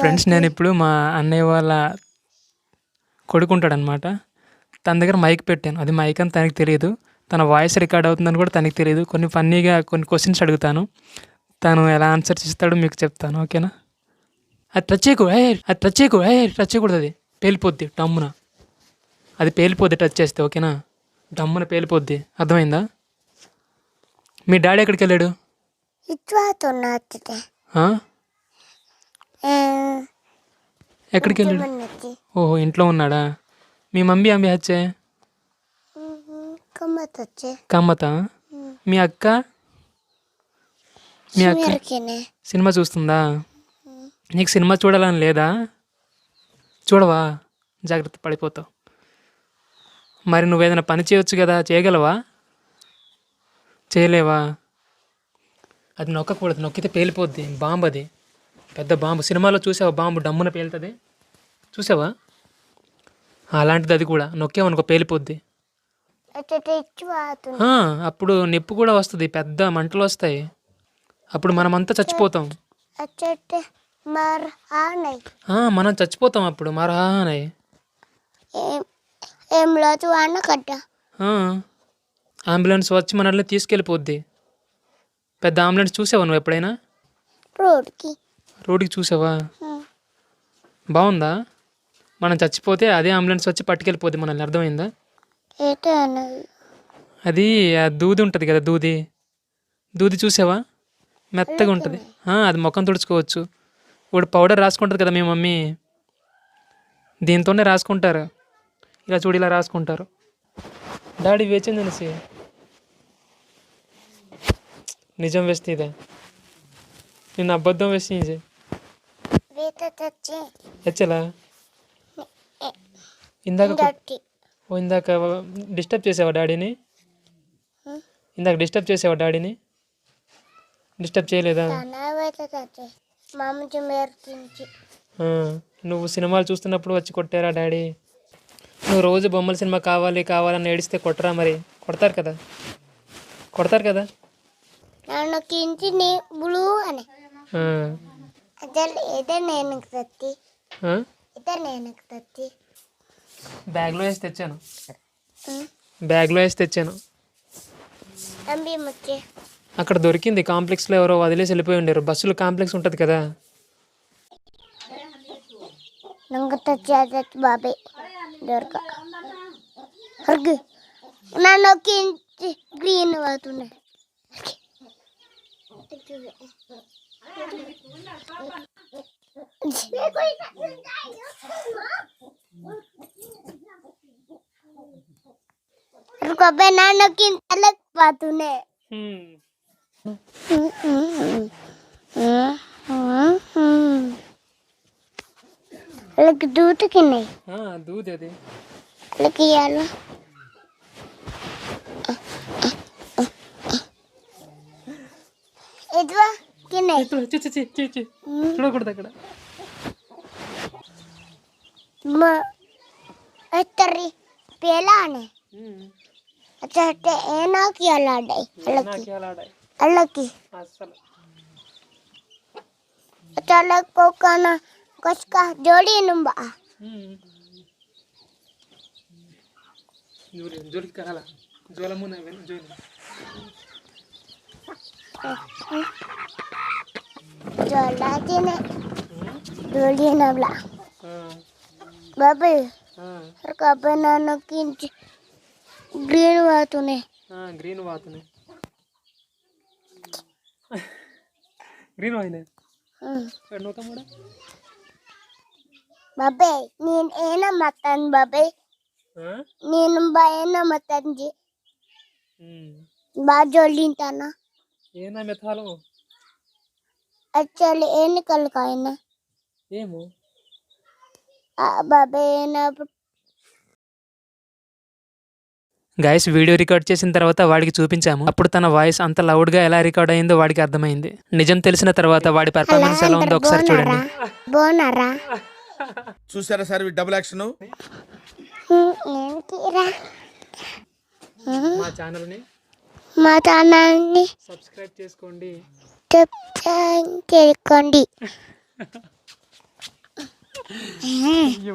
Friends నేను ఇప్పుడు మా అన్నయ్య వాళ్ళ కొడుకుంటాడు అనమాట తన దగ్గర మైక్ పెట్టాను. అది మైక్ అని తనకి తెలియదు. తన వాయిస్ రికార్డ్ అవుతుందని కూడా తనకి తెలియదు. కొన్ని ఫన్నీగా కొన్ని క్వశ్చన్స్ అడుగుతాను. తను ఎలా ఆన్సర్స్ ఇస్తాడో మీకు చెప్తాను ఓకేనా? అది టచ్ చేయకు ఏ అది టచ్ చేయకు ఏ టచ్ చేయకూడదు అది. పేలిపోద్ది డమ్మున. అది పేలిపోద్ది టచ్ చేస్తే ఓకేనా? డమ్మున పేలిపోద్ది. అర్థమైందా? మీ డాడీ ఎక్కడికి వెళ్ళాడు? ఎక్కడికి వెళ్ళాడు ఓహో ఇంట్లో ఉన్నాడా? మీ మమ్మీ అమ్మి హచ్చే కమ్మత మీ అక్క? మీ అక్క. సినిమా చూస్తుందా? నీకు సినిమా చూడాలని లేదా? చూడవా? జాగ్రత్త పడిపోతావు. మరి నువ్వేదైనా పని చేయొచ్చు కదా? చేయగలవా? చేయలేవా? అది నొక్కకూడదు. నొక్కితే పేలిపోద్ది. బాంబు అది పెద్ద బాంబు. సినిమాలో చూసావా బాంబు డమ్మున పేలుతుంది? చూసావా? అలాంటిది అది కూడా. నొక్కేమనుకో పేలిపోద్ది. అప్పుడు నొప్పి కూడా వస్తుంది పెద్ద మంటలు వస్తాయి అప్పుడు మనమంతా చచ్చిపోతాం మనం చచ్చిపోతాం అప్పుడు మరహానయ్ అంబులెన్స్ వచ్చి మనల్ని తీసుకెళ్ళిపోద్ది. పెద్ద అంబులెన్స్ చూసావా నువ్వు ఎప్పుడైనా? రోడ్కి రోడ్డుకి చూసావా? బాగుందా? మనం చచ్చిపోతే అదే అంబులెన్స్ వచ్చి పట్టుకెళ్ళిపోద్ది మనల్ని. అర్థమైందా? అది ఆ దూది ఉంటుంది కదా దూది. దూది చూసావా? మెత్తగా ఉంటుంది. అది ముఖం తుడుచుకోవచ్చు. ఇప్పుడు పౌడర్ రాసుకుంటుంది కదా మీ మమ్మీ. దీంతోనే రాసుకుంటారు. ఇలా చూడు ఇలా రాసుకుంటారు. డాడీ వేచింది అనేసి? నిజం వేస్తే ఇదే. నిన్న అబద్ధం వేసి హెచ్చలా ఇందాక ఓ ఇందాక డిస్టర్బ్ చేసావా డాడీని? ఇందాక డిస్టర్బ్ చేసావా డాడీని? డిస్టర్బ్ చేయలేదా? నువ్వు సినిమాలు చూస్తున్నప్పుడు వచ్చి కొట్టారా డాడీ? నువ్వు రోజు బొమ్మల సినిమా కావాలి కావాలని ఏడిస్తే కొట్టరా మరి? కొడతారు కదా? కొడతారు కదా? నన్ను కించి బ్లూ అని. బ్యాగ్లో వేసి తెచ్చాను. బ్యాగ్లో వేసి తెచ్చాను. అక్కడ దొరికింది. కాంప్లెక్స్లో ఎవరో వదిలేసి వెళ్ళిపోయి ఉండరు. బస్సులో కాంప్లెక్స్ ఉంటుంది కదా. బాబాయ్ దొరక. నన్ను గ్రీన్ అవుతున్నాయి. रुको बनाना की अलग बात तूने अलग दूध की नहीं? हाँ दूध है दे लेकिन यार इधर। കളിക്കണ്ടേ ഇവിടെ കൊടുത്തേക്കട എത്ര പേലാണ് ಏನಾಕಿ ಅಲ್ಲಾಡೆ ಅಲ್ಲಕ್ಕಿ ಅಲ್ಲಕ್ಕಿ ತಲಕೋಕನ ಕಸ್ಕ ಜೋಡಿ ನಂಬ ಜೋಲ ಮುನ್ನ ಜೋಲ દોડાજીને દોડીએ નબલા બાપે કાપેના નક્કી ગ્રીન વાતું ને હા ગ્રીન વાતું ને ગ્રીન હોય ને એનો કમડે બાપે નીન એના મતન બાપે નીન એના મેથાલો అచ్చలి ఏని కలకాయన ఏమో. బాబే ఏనా గైస్ వీడియో రికార్డ్ చేసిన తర్వాత వాడికి చూపించాము. అప్పుడు తన వాయిస్ అంత లౌడ్గా ఎలా రికార్డ్ అయిందో వాడికి అర్థమైంది. నిజం తెలిసిన తర్వాత వాడి పర్ఫార్మెన్స్ ఎలా ఉందో ఒకసారి చూడండి. బోనరా? చూసారా సార్ డబుల్ యాక్షన్ ఏంటిరా మా ఛానల్ని మా ఛానల్ని సబ్స్క్రైబ్ చేసుకోండి. ചെറുക്കൊണ്ടി